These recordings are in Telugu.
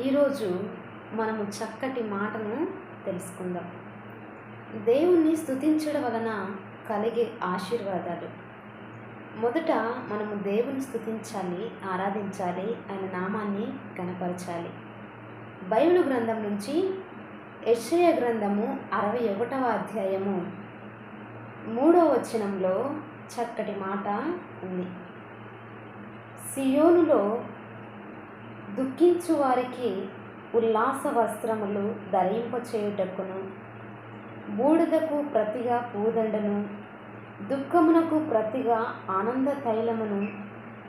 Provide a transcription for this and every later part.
ఈరోజు మనము చక్కటి మాటను తెలుసుకుందాం. దేవుణ్ణి స్థుతించడం వలన కలిగే ఆశీర్వాదాలు. మొదట మనము దేవుని స్థుతించాలి ఆరాధించాలి ఆయన నామాన్ని కనపరచాలి బైబిల్ గ్రంథం నుంచి యెషయ గ్రంథము అరవై ఒకటవ అధ్యాయము మూడవ వచనంలో చక్కటి మాట ఉంది. సియోనులో దుఃఖించు వారికి ఉల్లాస వస్త్రములు ధరింపచేయుటకును బూడిదకు ప్రతిగా పూదండను దుఃఖమునకు ప్రతిగా ఆనంద తైలమును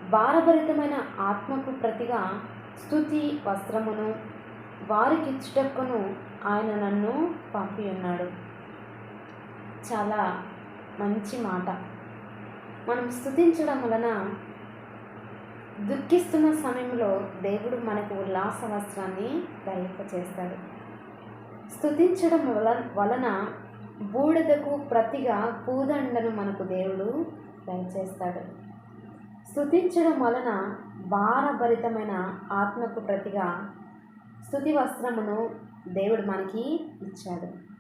భారభరితమైన ఆత్మకు ప్రతిగా స్థుతి వస్త్రమును వారికిచ్చుటకును ఆయన నన్ను పంపి ఉన్నాడు చాలా మంచి మాట. మనం స్తుతించడం వలన దుఃఖిస్తున్న సమయంలో దేవుడు మనకు ఉల్లాస వస్త్రాన్ని ధరింపచేస్తాడు. స్థుతించడం వల వలన బూడిదకు ప్రతిగా పూదండను మనకు దేవుడు దయచేస్తాడు. స్థుతించడం వలన భారభరితమైన ఆత్మకు ప్రతిగా స్తుతి వస్త్రమును దేవుడు మనకి ఇచ్చాడు.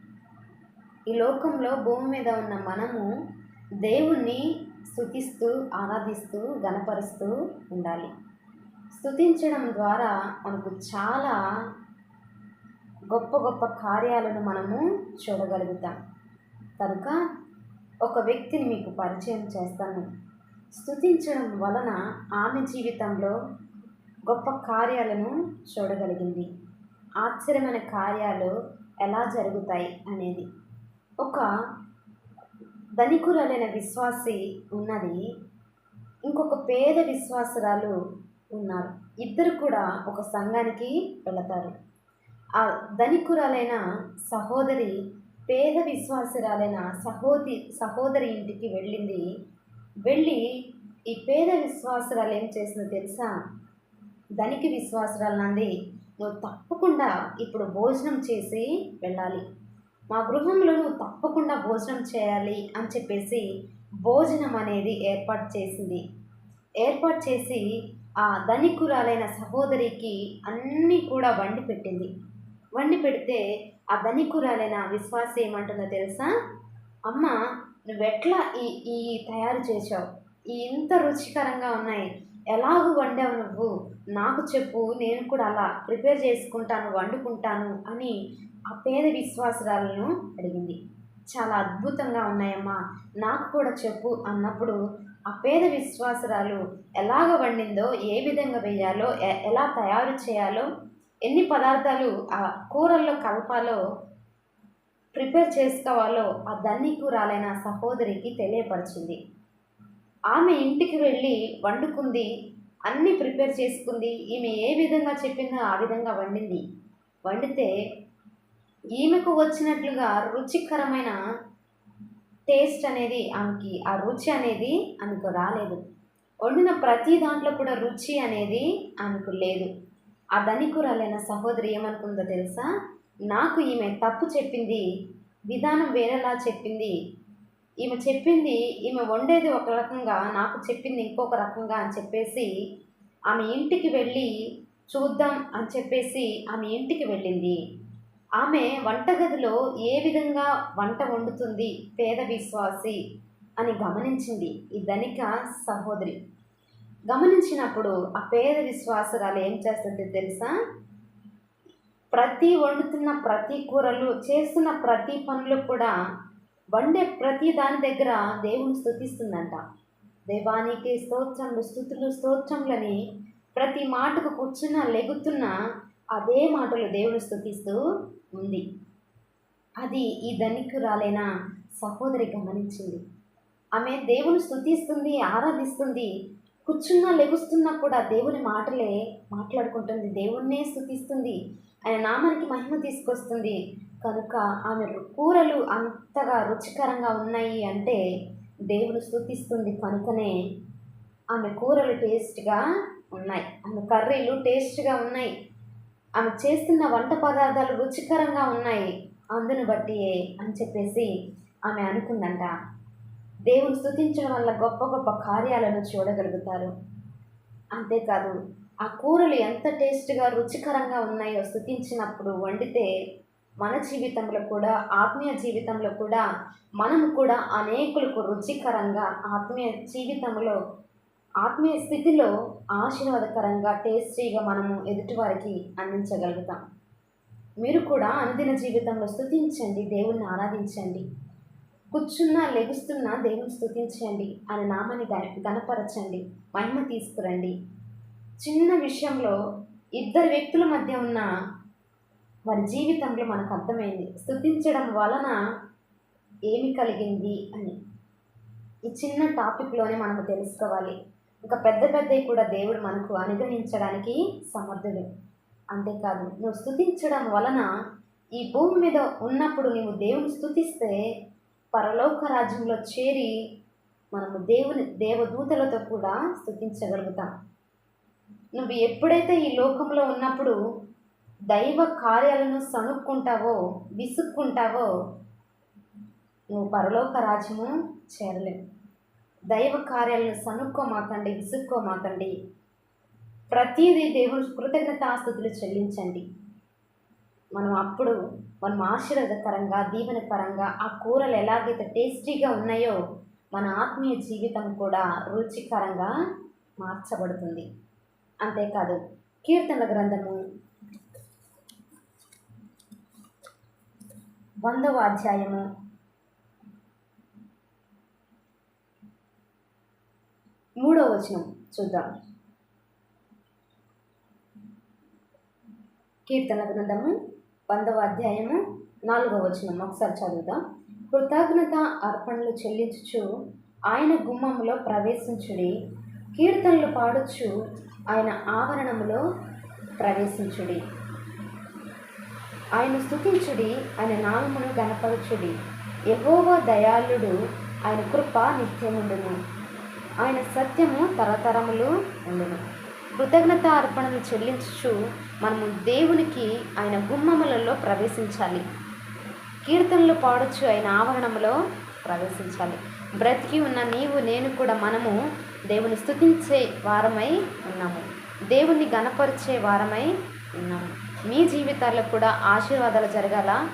ఈ లోకంలో భూమి మీద ఉన్న మనము దేవుణ్ణి స్తుతిస్తూ ఆరాధిస్తూ గణపరుస్తూ ఉండాలి. స్థుతించడం ద్వారా మనకు చాలా గొప్ప గొప్ప కార్యాలను మనము చూడగలుగుతాం. కనుక ఒక వ్యక్తిని మీకు పరిచయం చేస్తాను. స్థుతించడం వలన ఆమె జీవితంలో గొప్ప కార్యాలను చూడగలిగింది. ఆశ్చర్యమైన కార్యాలు ఎలా జరుగుతాయి అనేది. ఒక ధనికురాలైన విశ్వాసి ఉన్నది. ఇంకొక పేద విశ్వాసురాలు ఉన్నారు. ఇద్దరు కూడా ఒక సంఘానికి వెళతారు. ఆ ధనికురాలైన సహోదరి పేద విశ్వాసురాలైన సహోది సహోదరి ఇంటికి వెళ్ళింది. వెళ్ళి ఈ పేద విశ్వాసురాలు ఏం చేసిందో తెలుసా? ధనికి విశ్వాసురాలు నంది నువ్వు తప్పకుండా ఇప్పుడు భోజనం చేసి వెళ్ళాలి. మా గృహంలో నువ్వు తప్పకుండా భోజనం చేయాలి అని చెప్పేసి భోజనం అనేది ఏర్పాటు చేసింది. ఏర్పాటు చేసి ఆ ధనికురాలైన సహోదరికి అన్నీ కూడా వండి పెట్టింది. వండి పెడితే ఆ ధనికురాలైన విశ్వాసం ఏమంటుందో తెలుసా? అమ్మ నువ్వెట్లా ఈ ఈ తయారు చేసావు ఈ ఇంత రుచికరంగా ఉన్నాయి. ఎలాగూ వండావు నువ్వు? నాకు చెప్పు నేను కూడా అలా ప్రిపేర్ చేసుకుంటాను వండుకుంటాను అని ఆ పేద విశ్వాసురాలను అడిగింది. చాలా అద్భుతంగా ఉన్నాయమ్మా నాకు కూడా చెప్పు అన్నప్పుడు ఆ పేద విశ్వాసురాలు ఎలాగ వండిందో ఏ విధంగా వేయాలో ఎ- ఎలా తయారు చేయాలో ఎన్ని పదార్థాలు ఆ కూరల్లో కలపాలో ప్రిపేర్ చేసుకోవాలో ఆ ధన్నికూరాలైన సహోదరికి తెలియపరిచింది. ఆమె ఇంటికి వెళ్ళి వండుకుంది అన్నీ ప్రిపేర్ చేసుకుంది ఈమె ఏ విధంగా చెప్పిందో ఆ విధంగా వండింది. వండితే ఈమెకు వచ్చినట్లుగా రుచికరమైన టేస్ట్ అనేది ఆమెకి ఆ రుచి అనేది ఆమెకు రాలేదు. వండిన ప్రతి దాంట్లో కూడా రుచి అనేది ఆమెకు లేదు. ఆ ధనికురాలైన సహోదరి ఏమనుకుందో తెలుసా? నాకు ఈమె తప్పు చెప్పింది విధానం వేరేలా చెప్పింది. ఈమె చెప్పింది ఈమె వండేది ఒక రకంగా నాకు చెప్పింది ఇంకొక రకంగా అని చెప్పేసి ఆమె ఇంటికి వెళ్ళి చూద్దాం అని చెప్పేసి ఆమె ఇంటికి వెళ్ళింది. ఆమె వంటగదిలో ఏ విధంగా వంట వండుతుంది? పేద విశ్వాసి అని గమనించింది ఈ ధనిక సహోదరి. గమనించినప్పుడు ఆ పేద విశ్వాసురాలు ఏం చేస్తుంది తెలుసా? ప్రతి వండుతున్న ప్రతి కూరలు చేస్తున్న ప్రతి పనులు కూడా వండే ప్రతి దాని దగ్గర దేవుని స్తుతిస్తుందంట దేవానికి స్తోత్రములు స్థుతులు స్తోత్రములని ప్రతి మాటకు కూర్చున్న లెగుతున్న అదే మాటలు దేవుని స్థుతిస్తూ ఉంది. అది ఈ ధనికురాలైన సహోదరి గమనించింది. ఆమె దేవుని స్థుతిస్తుంది ఆరాధిస్తుంది కూర్చున్నా లెగుస్తున్నా కూడా దేవుని మాటలే మాట్లాడుకుంటుంది. దేవుణ్ణే స్తుతిస్తుంది ఆయన నామానికి మహిమ తీసుకొస్తుంది. కనుక ఆమె కూరలు అంతగా రుచికరంగా ఉన్నాయి అంటే దేవుని స్తుతిస్తుంది కనుకనే ఆమె కూరలు టేస్ట్గా ఉన్నాయి. ఆమె కర్రీలు టేస్ట్గా ఉన్నాయి. ఆమె చేస్తున్న వంట పదార్థాలు రుచికరంగా ఉన్నాయి. అందును బట్టియే అని చెప్పేసి ఆమె అనుకుందంట. దేవుని స్థుతించడం వల్ల గొప్ప గొప్ప కార్యాలను చూడగలుగుతారు. అంతేకాదు ఆ కూరలు ఎంత టేస్ట్గా రుచికరంగా ఉన్నాయో స్థుతించినప్పుడు వండితే మన జీవితంలో కూడా ఆత్మీయ జీవితంలో కూడా మనము కూడా అనేకులకు రుచికరంగా ఆత్మీయ జీవితంలో ఆత్మీయ స్థితిలో ఆశీర్వాదకరంగా టేస్టీగా మనము ఎదుటివారికి అందించగలుగుతాం. మీరు కూడా అనుదిన జీవితంలో స్థుతించండి దేవుణ్ణి ఆరాధించండి. కూర్చున్నా లెగుస్తున్నా దేవుని స్థుతించండి ఆయన నామాన్ని గన గనపరచండి మహిమ తీసుకురండి. చిన్న విషయంలో ఇద్దరు వ్యక్తుల మధ్య ఉన్న వారి జీవితంలో మనకు అర్థమైంది. స్థుతించడం వలన ఏమి కలిగింది అని. ఈ చిన్న టాపిక్లోనే మనకు తెలుసుకోవాలి. ఇంకా పెద్ద పెద్దవి కూడా దేవుడు మనకు అనుగ్రహించడానికి సమర్థుడు. అంతేకాదు నువ్వు స్థుతించడం వలన ఈ భూమి మీద ఉన్నప్పుడు నువ్వు దేవుని స్థుతిస్తే పరలోక రాజ్యంలో చేరి మనము దేవుని దేవదూతలతో కూడా స్థుతించగలుగుతాం నువ్వు ఎప్పుడైతే ఈ లోకంలో ఉన్నప్పుడు దైవ కార్యాలను సనుక్కుంటావో విసుక్కుంటావో నువ్వు పరలోక రాజ్యము చేరలేవు. దైవ కార్యాలను సనుక్కోమాకండి విసుక్కోమాకండి. ప్రతిదీ దేవుని కృతజ్ఞతాస్థుతులు చెల్లించండి. మనం అప్పుడు మనం ఆశీర్వాదకరంగా దీవెనకరంగా ఆ కూరలు ఎలాగైతే టేస్టీగా ఉన్నాయో మన ఆత్మీయ జీవితం కూడా రుచికరంగా మార్చబడుతుంది. అంతేకాదు కీర్తన గ్రంథము వందవ అధ్యాయము వచనం చూద్దాం. కీర్తన గ్రంథము వందవ అధ్యాయము నాలుగవ వచనం. ఒకసారి చదువుదాం. కృతజ్ఞత అర్పణలు చెల్లించుచు ఆయన గుమ్మములో ప్రవేశించుడి. కీర్తనలు పాడుచు ఆయన ఆవరణములో ప్రవేశించుడి. ఆయన స్థుతించుడి ఆయన నామమును గణపరచుడి ఎగోవ దయాళుడు ఆయన కృప నిత్యముండును. ఆయన సత్యము తరతరములు ఉండును. కృతజ్ఞత అర్పణలు చెల్లించుచు మనము దేవునికి ఆయన గుమ్మములలో ప్రవేశించాలి. కీర్తనలు పాడొచ్చు ఆయన ఆవరణములో ప్రవేశించాలి. బ్రతికి ఉన్న నీవు నేను కూడా మనము దేవుని స్థుతించే వారమై ఉన్నాము. దేవుణ్ణి గణపరిచే వారమై ఉన్నాము. మీ జీవితాల్లో కూడా ఆశీర్వాదాలు జరగాల?